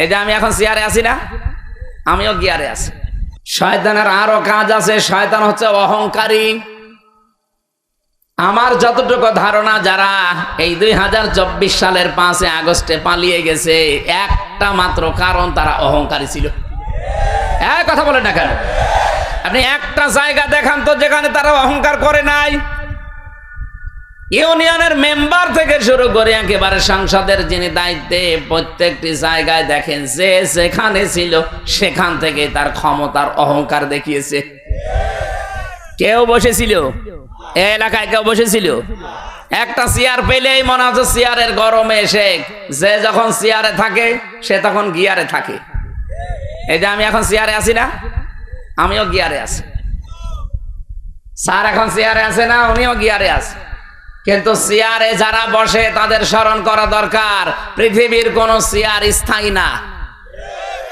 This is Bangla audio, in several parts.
এই যে আমি এখন চেয়ারে আছি না, আমিও গিয়ারে আছি। শয়তানের আরও কাজ আছে, শয়তান হচ্ছে অহংকারী। আমার যতটুকু ধারণা, যারা এই দুই হাজার চব্বিশ সালের পাঁচে আগস্টে পালিয়ে গেছে, একটা মাত্র কারণ তারা অহংকারী ছিল। কথা বলেন না কেন? আপনি একটা জায়গা দেখান তো, যেখানে তারা অহংকার করে নাই। ইউনিয়নের মেম্বার থেকে শুরু করে একেবারে সংসদের যিনি দায়িত্বে প্রত্যেকটি জায়গায় দেখেন যে যেখানে ছিল সেখান থেকে তার ক্ষমতার অহংকার দেখিয়েছে। কেউ বসেছিল? এলাকায় কেউ বসেছিল? একটা চেয়ার পেলেই মনে হচ্ছে চেয়ারের গরমে এসে যে যখন চেয়ারে থাকে, সে তখন গিয়ারে থাকে। এই যে আমি এখন চেয়ারে আছি না? আমিও গিয়ারে আছি। স্যার এখন চেয়ারে আছে না? উনিও গিয়ারে আছে। কিন্তু চেয়ারে যারা বসে তাদের স্মরণ করা দরকার। পৃথিবীর কোন চেয়ার স্থায়ী না।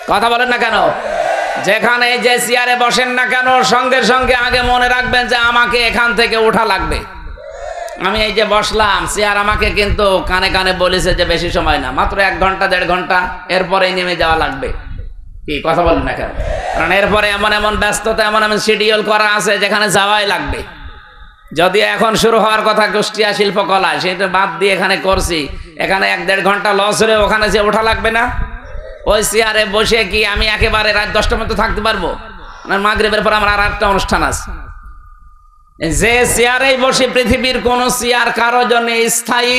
কথা বলেন না কেন? যেখানে যে চেয়ারে বসেন না কেন, সঙ্গে সঙ্গে আগে মনে রাখবেন যে আমাকে এখান থেকে ওঠা লাগবে। আমি এই যে বসলাম চেয়ার আমাকে কিন্তু কানে কানে বলেছে যে বেশি সময় না। মাত্র এক ঘণ্টা, দেড় ঘণ্টা, এরপরেই নেমে যাওয়া লাগবে। কি, কথা বলেন না কেন? কারণ এরপরে এমন এমন ব্যস্ততা, এমন এমন শিডিউল করা আছে যেখানে যাওয়াই লাগবে। যদি এখন শুরু হওয়ার কথা কুষ্টিয়া শিল্পকলা, সেটা বাদ দিয়ে এখানে করছি। এখানে এক দেড় ঘণ্টা লস হলে ওখানে যে ওঠা লাগবে না? ওই চেয়ারে বসে কি আমি একেবারে রাত দশটার মতো থাকতে পারব? মাগরিবের পর আমার আর একটা অনুষ্ঠান আছে। যে চেয়ারেই বসে পৃথিবীর কোন চেয়ার কারও জন্য স্থায়ী,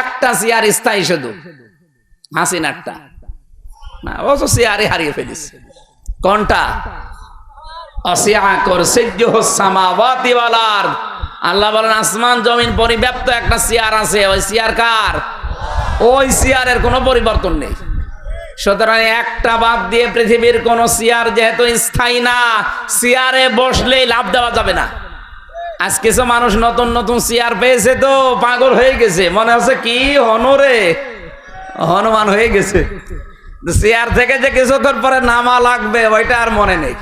একটা চেয়ার স্থায়ী শুধু। হাসিনারটা। না, ও তো চেয়ারে হারিয়ে ফেলিস কোনটা? আল্লাহ বলেন, আসমান জমিন পরিব্যাপ্ত একটা চেয়ার আছে, ওই চেয়ার কার? ওই চেয়ারের কোনো পরিবর্তন নেই। সুতরাং একটা বাদ দিয়ে পৃথিবীর কোন চেয়ার যেহেতু স্থায়ী না চেয়ারে বসলেই লাভ দেওয়া যাবে না। আজ কিছু মানুষ নতুন নতুন চেয়ার পেয়েছে তো, পাগল হয়ে গেছে। মনে হচ্ছে কি হনরে হনুমান হয়ে গেছে। চেয়ার থেকে যে কিছুক্ষণ পরে নামা লাগবে, ওইটা আর মনে নেই।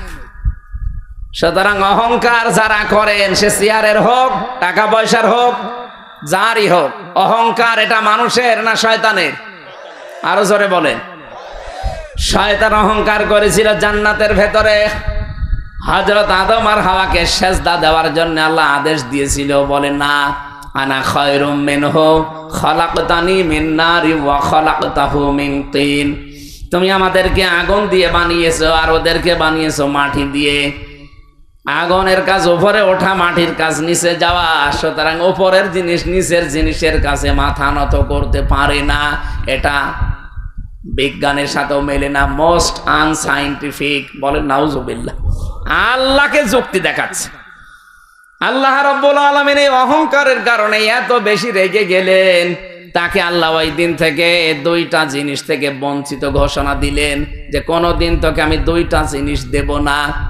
সুতরাং অহংকার যারা করেন, সে চেয়ারের হোক, টাকা পয়সার হোক, যারই হোক, অহংকার এটা মানুষের না শয়তানের? আরও জোরে বলেন। শয়তান অহংকার করেছিল জান্নাতের ভেতরে। হজরত আদম আর হাওয়াকে সেজদা দেওয়ার জন্য আল্লাহ আদেশ দিয়েছিল, বলে, না, আনা খয়রুম মিনহু, খলাকতানি মিন নারি ওয়া খলাকতাহু মিন তিন। তুমি আমাদেরকে আগুন দিয়ে বানিয়েছো আর ওদেরকে বানিয়েছো মাটি দিয়ে। আগুনের কাজ উপরে ওঠা, মাটির কাজ নিচে যাওয়া, সুতরাং উপরের জিনিস নিচের জিনিসের কাছে মাথা নত করতে পারে না। এটা বিজ্ঞানের সাথেও মেলে না। মোস্ট আনসাইন্টিফিক বলেন, নাউজুবিল্লাহ। আল্লাহকে যুক্তি দেখাচ্ছে। আল্লাহ রব্বুল আলমিন এই অহংকারের কারণে এত বেশি রেগে গেলেন। তাকে আল্লাহ ওই দিন থেকে দুইটা জিনিস থেকে বঞ্চিত ঘোষণা দিলেন যে, কোনোদিন তোকে আমি দুইটা জিনিস দেব না।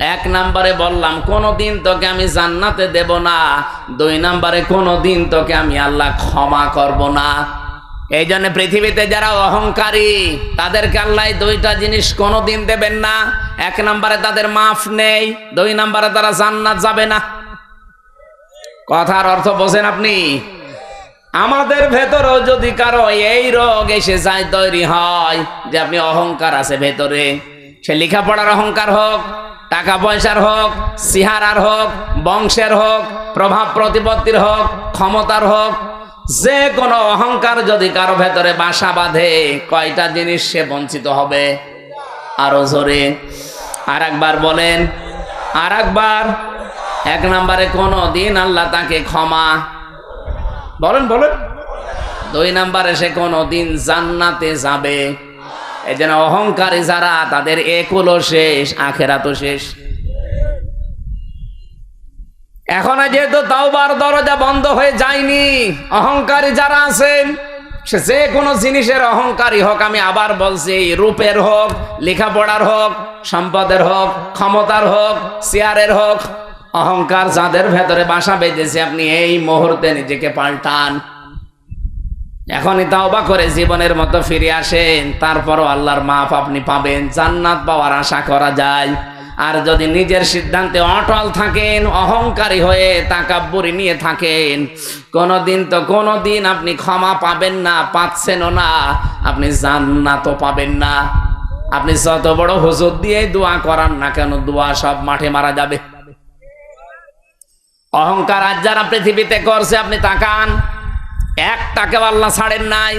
এক নাম্বারে বললাম, কোনোদিন তোকে আমি জান্নাতে দেব না। দুই নাম্বারে, কোনোদিন তোকে আমি আল্লাহ ক্ষমা করব না। এই জন্য পৃথিবীতে যারা অহংকারী, তাদেরকে আল্লাহ দুইটা জিনিস কোনোদিন দেবেন না। এক নাম্বারে তাদের মাফ নেই, দুই নাম্বারে তারা জান্নাত যাবে না। কথার অর্থ বোঝেন আপনি? আমাদের ভেতরেও যদি কারও এই রোগ এসে যায়, তৈরি হয় যে আপনি অহংকার আছে ভেতরে, সে লেখাপড়ার অহংকার হোক টাকা পয়সার হোক, সিহারার হোক, বংশের হোক, প্রভাব প্রতিপত্তির হোক, ক্ষমতার হোক, যে কোনো অহংকার যদি কারও ভেতরে বাসা বাঁধে, কয়টা জিনিস সে বঞ্চিত হবে? আরও জোরে। আর একবার বলেন আর একবার এক নম্বরে কোনো দিন আল্লাহ তাকে ক্ষমা, বলেন বলেন। দুই নাম্বারে সে কোনো দিন জান্নাতে যাবে। এই জন্য অহংকারী যারা, তাদের একুলো শেষ, আখেরা তো শেষ। এখন যেহেতু তাওবার দরজা বন্ধ হয়ে যায়নি, অহংকারী যারা আছেন, সে যে কোনো জিনিসের অহংকারী হোক, আমি আবার বলছি, রূপের হোক, লেখাপড়ার হোক, সম্পদের হোক, ক্ষমতার হোক, চেয়ারের হোক, অহংকার যাদের ভেতরে বাসা বেঁধেছে, আপনি এই মুহূর্তে নিজেকে পাল্টান। এখনই তাওবা করে জীবনের মতো ফিরে আসেন, তারপরও আল্লাহর মাফ আপনি পাবেন, জান্নাত পাওয়ার আশা করা যায়। আর যদি নিজের সিদ্ধান্তে অটল থাকেন, অহংকারী হয়ে তাকাব্বুরি নিয়ে থাকেন, কোনোদিন তো কোনোদিন আপনি ক্ষমা পাবেন না, পাচ্ছেনও না, আপনি জান্নাতও পাবেন না। আপনি যত বড় হুজুর দিয়ে দোয়া করান না কেন, দোয়া সব মাঠে মারা যাবে। অহংকার আজ যারা পৃথিবীতে করছে, আপনি তাকান। একটাকে আল্লাহ ছাড়েন নাই।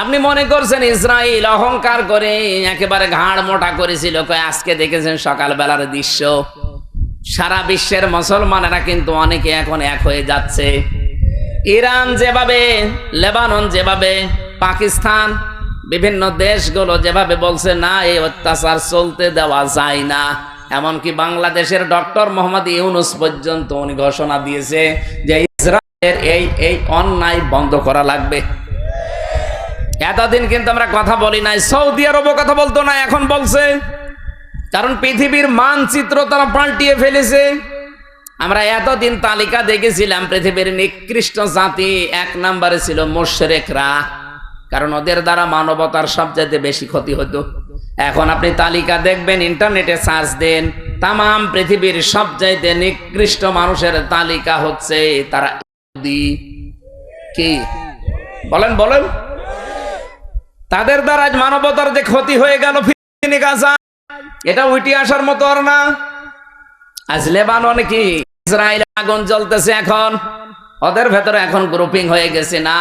আপনি মনে করছেন ইসরায়েল অহংকার করে একেবারে ঘাড় মোটা করেছিল আজকে দেখেছেন সকালবেলার দৃশ্য। সারা বিশ্বের মুসলমানেরা কিন্তু অনেকে এখন এক হয়ে যাচ্ছে। ইরান যেভাবে, লেবানন যেভাবে, পাকিস্তান, বিভিন্ন দেশগুলো যেভাবে বলছে, না এই অত্যাচার চলতে দেওয়া যায় না। এমনকি বাংলাদেশের ডক্টর মোহাম্মদ ইউনুস পর্যন্ত উনি ঘোষণা দিয়েছে যে ইসরায়েলের এই এই অন্যায় বন্ধ করা লাগবে। এতদিন কিন্তু আমরা কথা বলি নাই। সৌদি আরবও কথা বলতো না, এখন বলছে, কারণ পৃথিবীর মানচিত্র তারা পাল্টিয়ে ফেলেছে। আমরা এতদিন তালিকা দেখেছিলাম, পৃথিবীর নিকৃষ্ট জাতি এক নম্বরে ছিল মোশরেকরা, কারণ ওদের দ্বারা মানবতার সবচেয়ে বেশি ক্ষতি হতো। এখন আপনি তালিকা দেখবেন, ইন্টারনেটে সার্চ দেন তাম পৃথিবীর সবচাইতে নিকৃষ্ট মানুষের তালিকা হচ্ছে তারা বলেন বলেন। তাদের দ্বারা মানবতার যে ক্ষতি হয়ে গেল এটা উঠে আসার মতো আর না। আজ লেবানন কি? ইসরায়েল আগুন জ্বলতেছে এখন। ওদের ভেতরে এখন গ্রুপিং হয়ে গেছে না।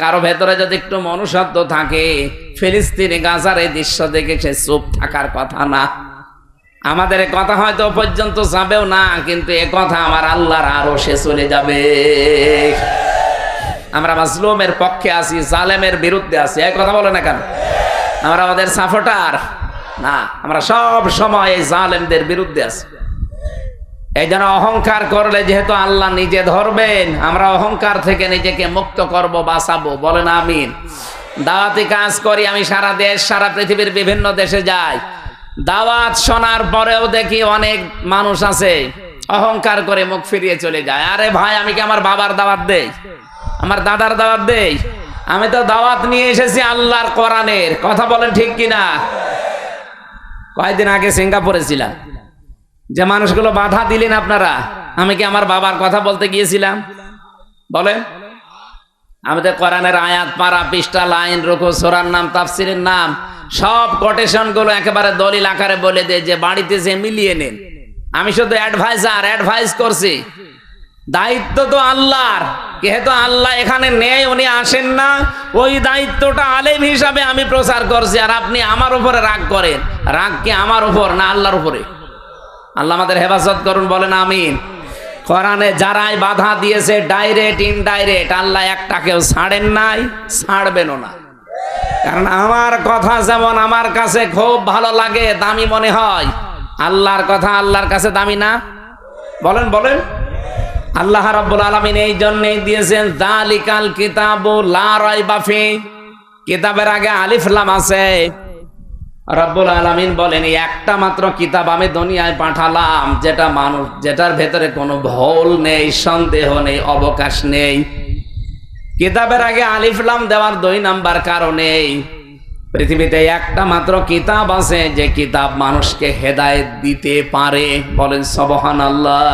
কারও ভেতরে যদি একটু মনুষ্যত্ব থাকে, ফিলিস্তিনি গাজার এই দৃশ্য দেখে সে চুপ থাকার কথা না। আমাদের কথা হয়তো পর্যন্ত যাবেও না, কিন্তু এ কথা আমার আল্লাহর আরও সে চলে যাবে। আমরা মাজলুমের পক্ষে আছি, জালেমের বিরুদ্ধে আছি। এই কথা বলে না কেন? আমরা আমাদের সাপোর্টার না, আমরা সব সময় এই জালেমদের বিরুদ্ধে আছি। এই জন্য অহংকার করলে যেহেতু আল্লাহ নিজে ধরবেন, আমরা অহংকার থেকে নিজেকে মুক্ত করব, বাঁচাবো। বলেন আমিন। দাওয়াতি কাজ করি, আমি সারা দেশ, সারা পৃথিবীর বিভিন্ন দেশে যাই। দাওয়াত শোনার পরেও দেখি অনেক মানুষ আছে, অহংকার করে মুখ ফিরিয়ে চলে যায়। আরে ভাই, আমি কি আমার বাবার দাওয়াত দেই? আমার দাদার দাওয়াত দেই? আমি তো দাওয়াত নিয়ে এসেছি আল্লাহর কোরআনের। কথা বলেন ঠিক কিনা? কয়েকদিন আগে সিঙ্গাপুরে ছিলাম। যে মানুষগুলো বাধা দিলেন আপনারা, আমি কি আমার বাবার কথা বলতে গিয়েছিলাম? বলেন। আমি তো কোরআনের আয়াত পারা পৃষ্ঠা, লাইন, রুকু, সোরার নাম, তাফসিরের নাম সব কোটেশনগুলো একেবারে দলিল আকারে বলে দেয় যে বাড়িতে যে মিলিয়ে নেন। আমি শুধু অ্যাডভাইসার অ্যাডভাইস করছি। দায়িত্ব তো আল্লাহর। যেহেতু আল্লাহ এখানে নেই, উনি আসেন না, ওই দায়িত্বটা আলেম হিসাবে আমি প্রচার করছি আর আপনি আমার উপরে রাগ করেন। রাগ কি আমার উপর না আল্লাহর উপরে? আল্লাহ আমাদের হেফাজত করুন, বলেন আমিন। কোরআনে যারাই বাধা দিয়েছে ডাইরেক্ট ইনডাইরেক্ট আল্লাহ একটাকেও ছাড়েন নাই, ছাড়বেনও না। কারণ আমার কথা যেমন আমার কাছে খুব ভালো লাগে, দামি মনে হয়। আল্লাহর কথা আল্লাহর কাছে দামি না? বলেন বলেন। আল্লাহ রাব্বুল আলামিন এই জন্যই দিয়েছেন দালিকাল কিতাবু লা রাইবা ফি। কিতাবের আগে আলিফ লাম আছে। রব্বুল আলামিন বলেন একটা মাত্র কিতাব আমি দুনিয়ায় পাঠালাম, যেটা মানুষ, যেটার ভেতরে কোনো ভুল নেই, সন্দেহ নেই, অবকাশ নেই। কিতাবের আগে আলিফলাম দেওয়ার দুই নাম্বার কারণেই পৃথিবীতে একটা মাত্র কিতাব আছে, যে কিতাব মানুষকে হেদায়েত দিতে পারে। বলেন সবহান আল্লাহ